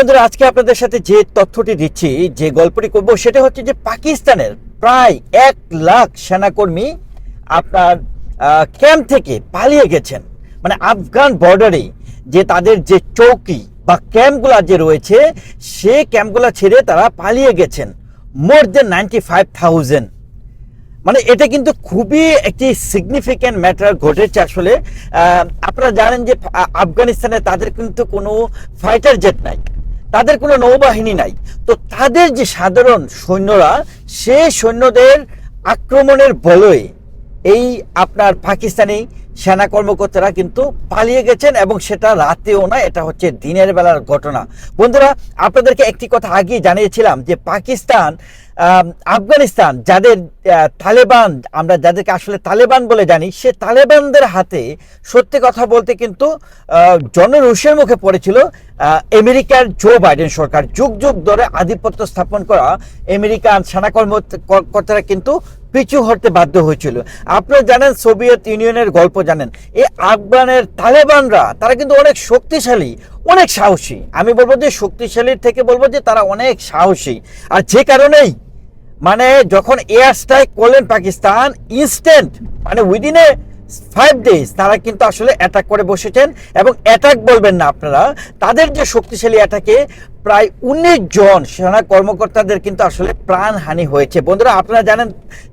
বন্ধুরা, আজকে আপনাদের সাথে যে তথ্যটি দিচ্ছি, যে গল্পটি করব, সেটা হচ্ছে যে পাকিস্তানের প্রায় এক লাখ সেনাকর্মী আপনার ক্যাম্প থেকে পালিয়ে গেছেন। মানে আফগান বর্ডারে যে তাদের যে চৌকি বা ক্যাম্পগুলো যে রয়েছে, সে ক্যাম্পগুলো ছেড়ে তারা পালিয়ে গেছেন। More than ninety five thousand মানে এটা কিন্তু খুবই একটি সিগনিফিক্যান্ট ম্যাটার ঘটেছে আসলে। আপনারা জানেন যে আফগানিস্তানে তাদের কিন্তু কোনো ফাইটার জেট নাই। তাদের কোনো নৌবাহিনী নাই। তো তাদের যে সাধারণ সৈন্যরা, সে সৈন্যদের আক্রমণের বলয়ে এই আপনার পাকিস্তানি সেনা কর্মকর্তারা কিন্তু পালিয়ে গেছেন এবং সেটা রাতেও না এটা হচ্ছে দিনের বেলার ঘটনা। বন্ধুরা আপনাদেরকে একটি কথা আগেই জানিয়েছিলাম যে পাকিস্তান আফগানিস্তান যাদের তালেবান আমরা যাদেরকে আসলে তালেবান বলে জানি সে তালেবানদের হাতে সত্যি কথা বলতে কিন্তু আহ, জনরোষের মুখে পড়েছিল আমেরিকার জো বাইডেন সরকার। যুগ যুগ ধরে আধিপত্য স্থাপন করা আমেরিকান সেনা কর্মকর্তারা কিন্তু পিছু হতে বাধ্য হয়েছিল। আপনারা জানেন, সোভিয়েত ইউনিয়নের গল্প জানেন। এই আফগানের তালেবানরা, তারা কিন্তু অনেক শক্তিশালী, অনেক সাহসী। আমি বলব যে শক্তিশালীর থেকে বলব যে তারা অনেক সাহসী। আর যে কারণেই মানে যখন এয়ার স্ট্রাইক করলেন পাকিস্তান ইনস্ট্যান্ট মানে উইদিন এ ফাইভ ডেজ তারা কিন্তু আসলে অ্যাটাক করে বসেছেন। এবং অ্যাটাক বলবেন না আপনারা, তাদের যে শক্তিশালী অ্যাটাকে প্রায় উনিশ জন সেনা কর্মকর্তাদের কিন্তু আসলে প্রাণহানি হয়েছে। বন্ধুরা, আপনারা জানেন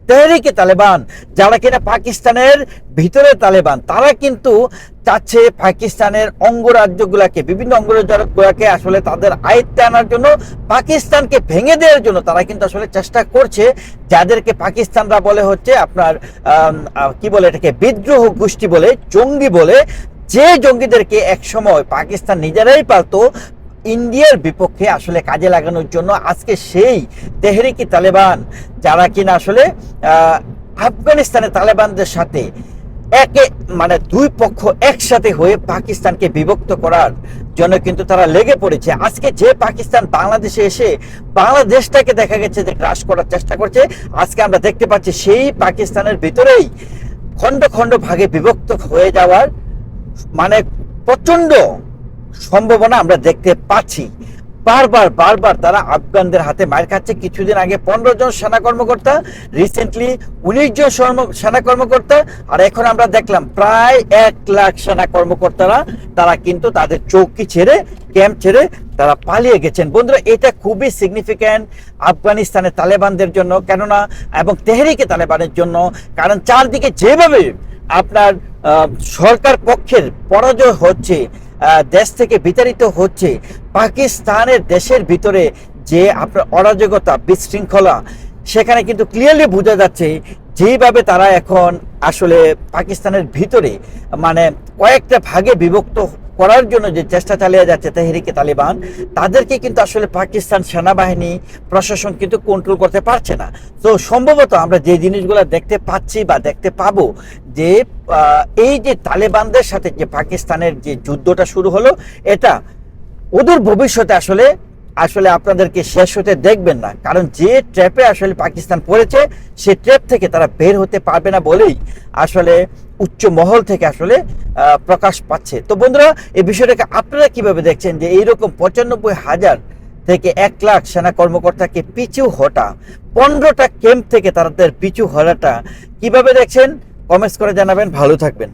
তেহরিকে তালেবান, যারা কিনা পাকিস্তানের ভিতরে তালেবান, তারা কিন্তু চাচ্ছে পাকিস্তানের অঙ্গরাজ্যগুলাকে, বিভিন্ন অঙ্গরাজ্যগুলাকে আসলে তাদের আয়ত্তে আনার জন্য, পাকিস্তানকে ভেঙে দেওয়ার জন্য তারা কিন্তু আসলে চেষ্টা করছে, যাদেরকে পাকিস্তানরা বলে হচ্ছে আপনার কি বলে এটাকে, বিদ্রোহ গোষ্ঠী বলে, জঙ্গি বলে, যে জঙ্গিদেরকে একসময় পাকিস্তান নিজেরাই পারতো ইন্ডিয়ার বিপক্ষে আসলে কাজে লাগানোর জন্য আজকে সেই তেহরিকি তালেবান যারা কিনা আসলে আহ, আফগানিস্তানের তালেবানদের সাথে একে মানে দুই পক্ষ একসাথে হয়ে পাকিস্তানকে বিভক্ত করার জন্য কিন্তু তারা লেগে পড়েছে। আজকে যে পাকিস্তান বাংলাদেশে এসে বাংলাদেশটাকে দেখা গেছে যে গ্রাস করার চেষ্টা করছে আজকে আমরা দেখতে পাচ্ছি সেই পাকিস্তানের ভিতরেই খণ্ড খণ্ড ভাগে বিভক্ত হয়ে যাওয়ার মানে প্রচণ্ড সম্ভাবনা আমরা দেখতে পাচ্ছি। বারবার বারবার তারা আফগানদের হাতে মার খাচ্ছে। কিছুদিন আগে পনেরো জন সেনা কর্মকর্তা রিসেন্টলি উনিশ জন সেনা কর্মকর্তা, আর এখন আমরা দেখলাম প্রায় এক লাখ সেনা কর্মকর্তারা, তারা কিন্তু তাদের চৌকি ছেড়ে, ক্যাম্প ছেড়ে তারা পালিয়ে গেছেন। বন্ধুরা, এটা খুবই সিগনিফিক্যান্ট আফগানিস্তানের তালেবানদের জন্য, কেননা, এবং তেহরিকে তালেবানের জন্য, কারণ চারদিকে যেভাবে আপনার সরকার পক্ষের পরাজয় হচ্ছে দেশ থেকে বিতাড়িত হচ্ছে। পাকিস্তানের দেশের ভিতরে যে আপনার অরাজকতা, বিশৃঙ্খলা, সেখানে কিন্তু ক্লিয়ারলি বোঝা যাচ্ছে যেভাবে তারা এখন আসলে পাকিস্তানের ভিতরে মানে কয়েকটা ভাগে বিভক্ত করার জন্য যে চেষ্টা চালিয়ে যাচ্ছে তেহরিকে তালিবান, তাদেরকে কিন্তু আসলে পাকিস্তান সেনাবাহিনী, প্রশাসন কিন্তু কন্ট্রোল করতে পারছে না। তো সম্ভবত আমরা যে জিনিসগুলো দেখতে পাচ্ছি বা দেখতে পাবো যে এই যে তালেবানদের সাথে যে পাকিস্তানের যে যুদ্ধটা শুরু হলো, এটা ওদের ভবিষ্যতে আসলে আসলে আপনাদেরকে শেষ হতে দেখবেন না। কারণ যে ট্র্যাপে আসলে পাকিস্তান পড়েছে, সে ট্র্যাপ থেকে তারা বের হতে পারবে না বলেই আসলে উচ্চ মহল থেকে আসলে প্রকাশ পাচ্ছে। তো বন্ধুরা, এই বিষয়টাকে আপনারা কীভাবে দেখছেন যে এইরকম পঁচানব্বই হাজার থেকে এক লাখ সেনা কর্মকর্তাকে পিছু হটা, পনেরোটা ক্যাম্প থেকে তাদের পিছু হটাটা কীভাবে দেখছেন? কমেন্টস করে জানাবেন ভালো থাকবেন।